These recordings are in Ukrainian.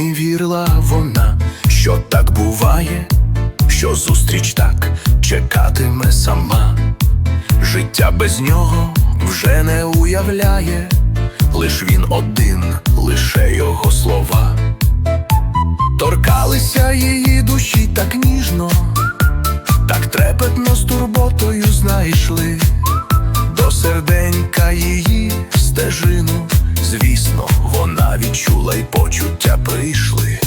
вірила вона, що так буває, що зустріч так чекатиме сама. Життя без нього вже не уявляє, лиш він один, лише його слова. Торкалися почуття прийшли.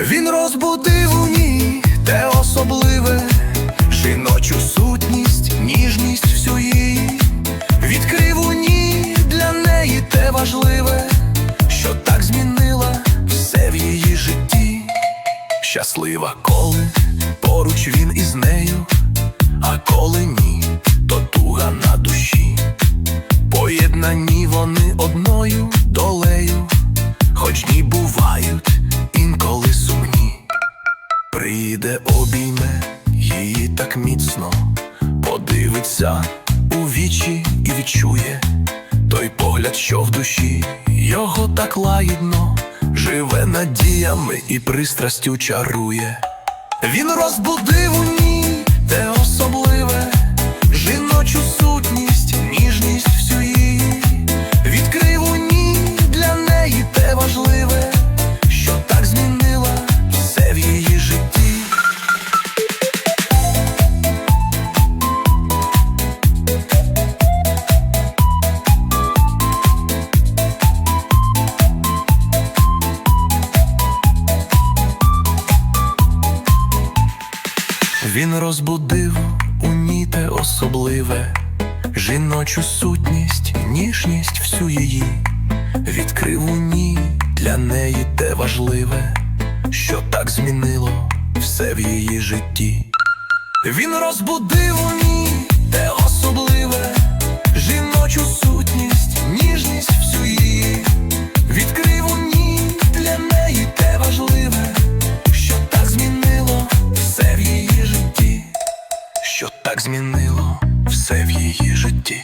Він розбудив у ній те особливе, жіночу сутність, ніжність всю її, відкрив у ній для неї те важливе, що так змінила все в її житті. Щаслива, коли поруч він із нею, а коли ні, то туга на душі. Поєднані вони одною Прийде обійме її так міцно, подивиться у вічі і відчує той погляд, що в душі його так лагідно, живе надіями і пристрастю чарує. Він розбудив у ній те особливе, жіночу сутність, Він розбудив у ній те особливе, жіночу сутність, ніжність всю її, відкрив у ній для неї те важливе, що так змінило все в її житті. Він розбудив у ній те особливе, так змінило все в її житті.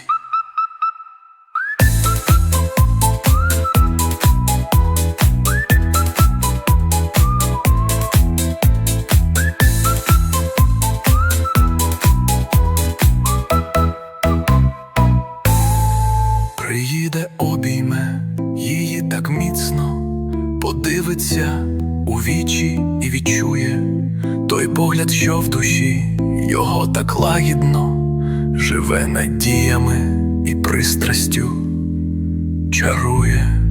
Приїде обійме її так міцно, подивиться у вічі і відчує той погляд, що в душі його так лагідно, живе надіями і пристрастю чарує.